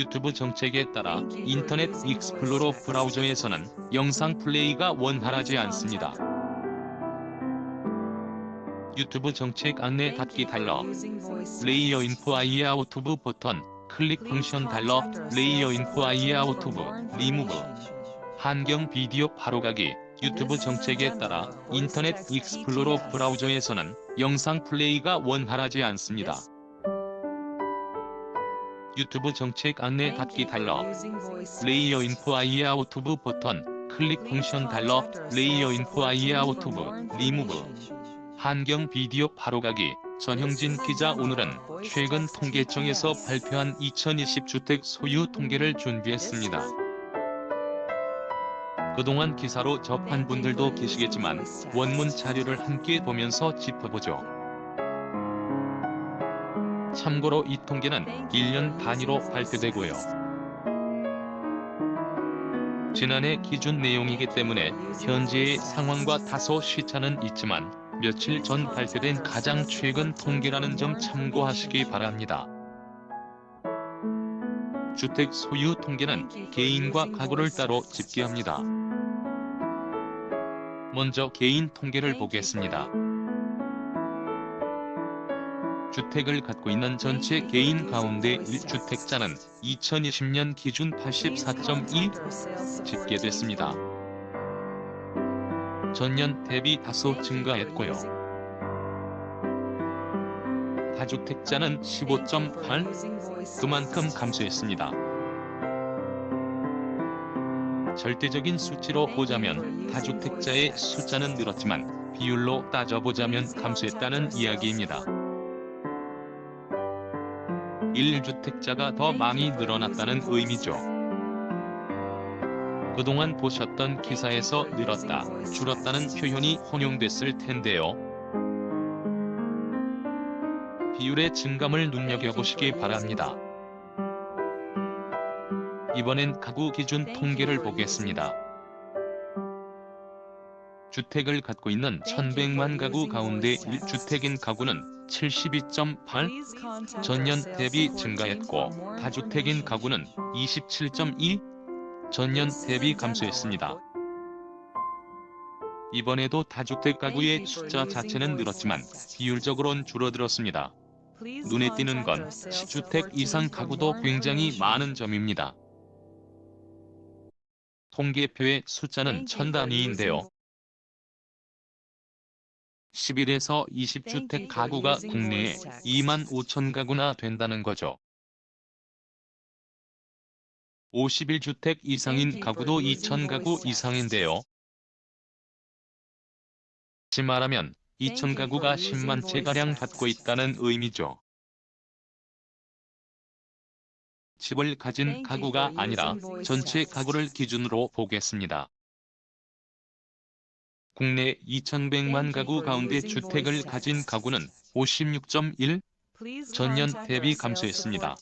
유튜브 정책에 따라 인터넷 익스플로러 브라우저에서는 영상 플레이가 원활하지 않습니다. 유튜브 정책 안내 닫기 달러 레이어 인포 아이에 아웃 오브 버튼 클릭 펑션 달러 레이어 인포 아이에 아웃 오브 리무브. 환경 비디오 바로가기. 유튜브 정책에 따라 인터넷 익스플로러 브라우저에서는 영상 플레이가 원활하지 않습니다. 유튜브 정책 안내 닫기 달러. 레이어 인포 아이에 아웃 오브 버튼. 클릭 펑션 달러. 레이어 인포 아이에 아웃 오브. 리무브. 환경 비디오 바로가기. 전형진 기자 오늘은 최근 통계청에서 발표한 2020 주택 소유 통계를 준비했습니다. 그동안 기사로 접한 분들도 계시겠지만 원문 자료를 함께 보면서 짚어보죠. 참고로 이 통계는 1년 단위로 발표되고요. 지난해 기준 내용이기 때문에 현재의 상황과 다소 시차는 있지만 며칠 전 발표된 가장 최근 통계라는 점 참고하시기 바랍니다. 주택 소유 통계는 개인과 가구를 따로 집계합니다. 먼저 개인 통계를 보겠습니다. 주택을 갖고 있는 전체 개인 가운데 1주택자는 2020년 기준 84.2 집계됐습니다. 전년 대비 다소 증가했고요. 다주택자는 15.8 그만큼 감소했습니다. 절대적인 수치로 보자면 다주택자의 숫자는 늘었지만 비율로 따져보자면 감소했다는 이야기입니다. 1주택자가 더 많이 늘어났다는 의미죠. 그동안 보셨던 기사에서 늘었다, 줄었다는 표현이 혼용됐을 텐데요. 비율의 증감을 눈여겨보시기 바랍니다. 이번엔 가구 기준 통계를 보겠습니다. 주택을 갖고 있는 1100만 가구 가운데 1주택인 가구는 72.8, 전년 대비 증가했고 다주택인 가구는 27.2, 전년 대비 감소했습니다. 이번에도 다주택 가구의 숫자 자체는 늘었지만 비율적으로는 줄어들었습니다. 눈에 띄는 건 10주택 이상 가구도 굉장히 많은 점입니다. 통계표의 숫자는 천 단위인데요. 11에서 20주택 가구가 국내에 2만 5천 가구나 된다는 거죠. 51주택 이상인 가구도 2천 가구 이상인데요. 다시 말하면 2천 가구가 10만 채가량 갖고 있다는 의미죠. 집을 가진 가구가 아니라 전체 가구를 기준으로 보겠습니다. 국내 2,100만 가구 가운데 주택을 가진 가구는 56.1, 전년 대비 감소했습니다.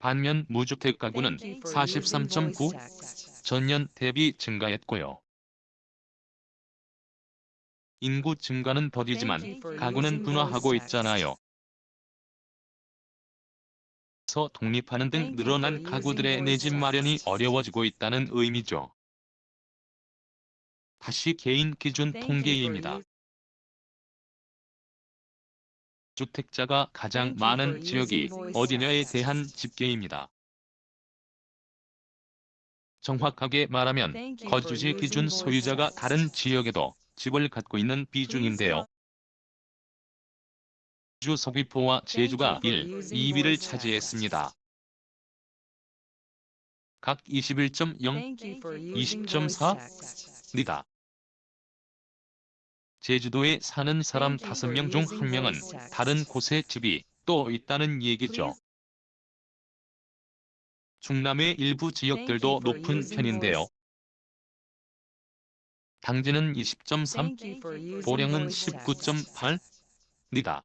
반면 무주택 가구는 43.9, 전년 대비 증가했고요. 인구 증가는 더디지만 가구는 둔화하고 있잖아요. 서 독립하는 등 늘어난 가구들의 내 집 마련이 어려워지고 있다는 의미죠. 다시 개인 기준 통계입니다. 주택자가 가장 많은 지역이 어디냐에 대한 집계입니다. 정확하게 말하면 거주지 기준 소유자가 다른 지역에도 집을 갖고 있는 비중인데요. 주 서귀포와 제주가 1, 2위를 차지했습니다. 각 21.0, 20.4, 니다. 제주도에 사는 사람 5명 중 1명은 다른 곳에 집이 또 있다는 얘기죠. 충남의 일부 지역들도 높은 편인데요. 당진은 20.3, 보령은 19.8, 니다.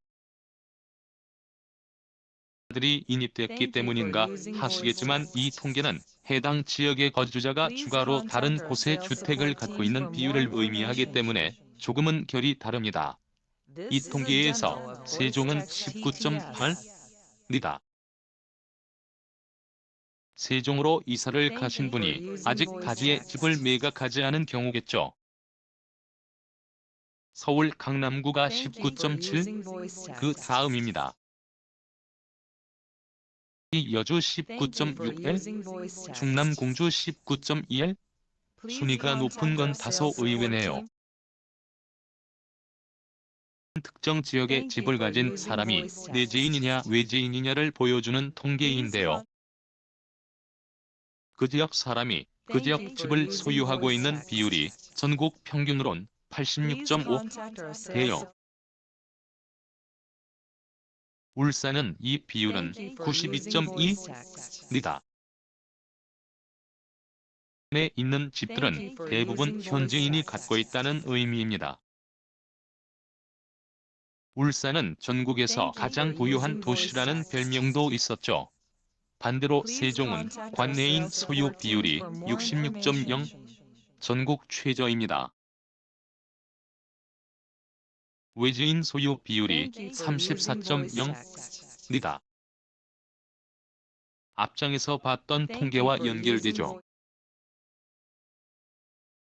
들이 인입됐기 때문인가 하시겠지만 이 통계는 해당 지역의 거주자가 추가로 다른 곳에 주택을 갖고 있는 비율을 의미하기 때문에 조금은 결이 다릅니다. 이 통계에서 세종은 19.8, 니다. 세종으로 이사를 가신 분이 아직 타지에 집을 매각하지 않은 경우겠죠. 서울 강남구가 19.7, 그 다음입니다. 여주 19.6L, 충남 공주 19.2L, 순위가 높은 건 다소 의외네요. 특정 지역에 집을 가진 사람이 내지인이냐 외지인이냐를 보여주는 통계인데요. 그 지역 사람이 그 지역 집을 소유하고 있는 비율이 전국 평균으론 86.5 돼요. 울산은 이 비율은 92.2니다. 에 있는 집들은 대부분 현지인이 갖고 있다는 의미입니다. 울산은 전국에서 가장 부유한 도시라는 별명도 있었죠. 반대로 세종은 관내인 소유 비율이 66.0, 전국 최저입니다. 외지인 소유 비율이 34.0니다. 앞장에서 봤던 통계와 연결되죠.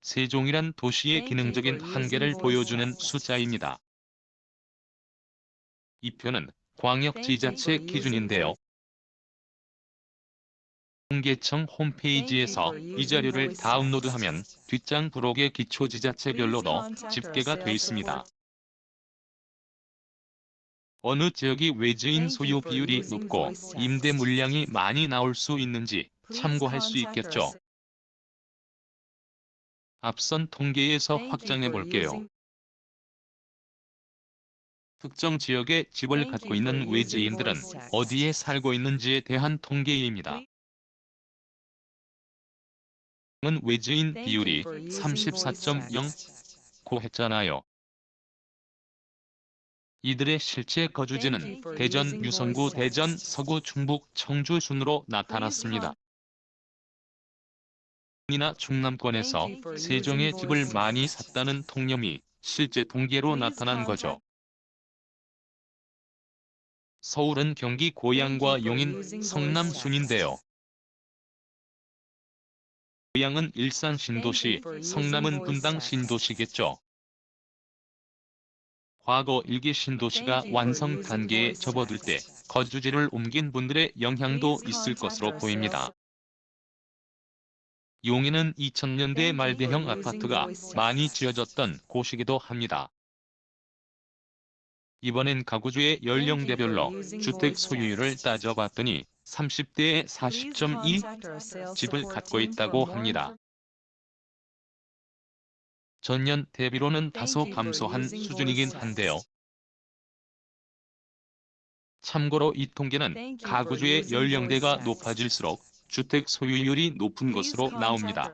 세종이란 도시의 기능적인 한계를 보여주는 숫자입니다. 이 표는 광역지자체 기준인데요. 통계청 홈페이지에서 이 자료를 다운로드하면 뒷장 부록의 기초지자체별로도 집계가 돼 있습니다. 어느 지역이 외지인 소유 비율이 높고 임대 물량이 많이 나올 수 있는지 참고할 수 있겠죠. 앞선 통계에서 확장해 볼게요. 특정 지역에 집을 갖고 있는 외지인들은 어디에 살고 있는지에 대한 통계입니다. 은 외지인 비율이 34.0고 했잖아요. 이들의 실제 거주지는 대전 유성구 대전 서구 충북 청주 순으로 나타났습니다. 이나 충남권에서 세종의 집을 많이 샀다는 통념이 실제 통계로 나타난 거죠. 서울은 경기 고양과 용인, 성남 순인데요. 고양은 일산 신도시, 성남은 분당 신도시겠죠. 과거 일기 신도시가 완성 단계에 접어들 때 거주지를 옮긴 분들의 영향도 있을 것으로 보입니다. 용인은 2000년대 말 대형 아파트가 많이 지어졌던 곳이기도 합니다. 이번엔 가구주의 연령대별로 주택 소유율을 따져봤더니 30대에 40.2 집을 갖고 있다고 합니다. 전년 대비로는 다소 감소한 수준이긴 한데요. 참고로 이 통계는 가구주의 연령대가 높아질수록 주택 소유율이 높은 것으로 나옵니다.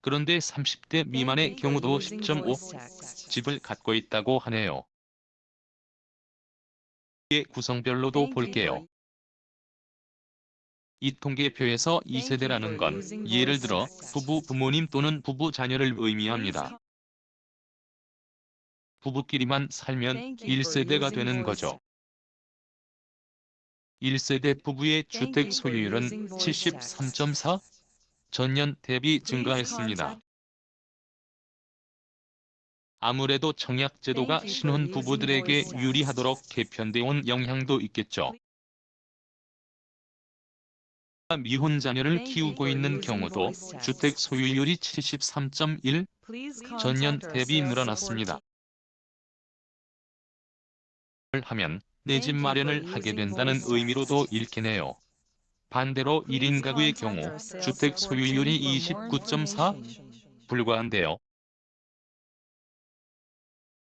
그런데 30대 미만의 경우도 10.5 집을 갖고 있다고 하네요. 의 구성별로도 볼게요. 이 통계표에서 2세대라는 건 예를 들어 부부 부모님 또는 부부 자녀를 의미합니다. 부부끼리만 살면 1세대가 되는 거죠. 1세대 부부의 주택 소유율은 73.4, 전년 대비 증가했습니다. 아무래도 청약 제도가 신혼 부부들에게 유리하도록 개편돼 온 영향도 있겠죠. 미혼 자녀를 키우고 있는 경우도 주택 소유율이 73.1, 전년 대비 늘어났습니다. 하면 내 집 마련을 하게 된다는 의미로도 읽히네요. 반대로 1인 가구의 경우 주택 소유율이 29.4 불과한데요.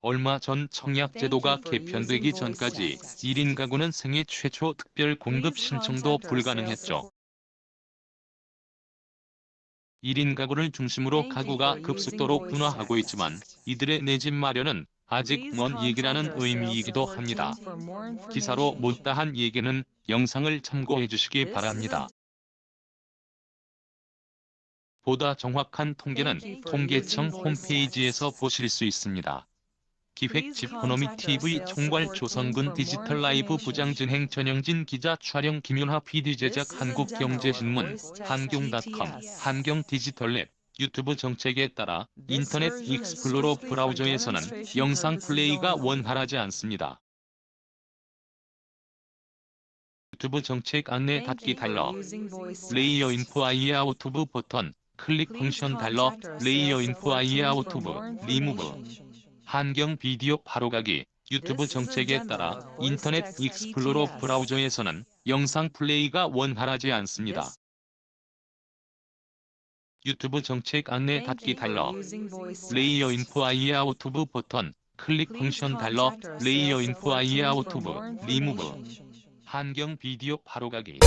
얼마 전 청약제도가 개편되기 전까지 1인 가구는 생애 최초 특별 공급 신청도 불가능했죠. 1인 가구를 중심으로 가구가 급속도로 분화하고 있지만 이들의 내 집 마련은 아직 먼 얘기라는 의미이기도 합니다. 기사로 못다한 얘기는 영상을 참고해 주시기 바랍니다. 보다 정확한 통계는 통계청 홈페이지에서 보실 수 있습니다. 기획 지포노미 TV 총괄 조성근 디지털 라이브 부장 진행 전영진 기자 촬영 김윤하 PD 제작 한국경제신문 한경닷컴 한경 디지털랩 유튜브 정책에 따라 인터넷 익스플로러 브라우저에서는 영상 플레이가 원활하지 않습니다. 유튜브 정책 안내 닫기 달러. 레이어 인포 아이 아웃 오브 버튼 클릭 펑션 달러. 레이어 인포 아이 아웃 오브 리무브 한경 비디오 바로가기 유튜브 정책에 따라 인터넷 익스플로러 브라우저에서는 영상 플레이가 원활하지 않습니다. 유튜브 정책 안내 닫기 달러 레이어 인포 아이 아웃 오브 버튼 클릭 펑션 달러 레이어 인포 아이 아웃 오브 리무브. 한경 비디오 바로가기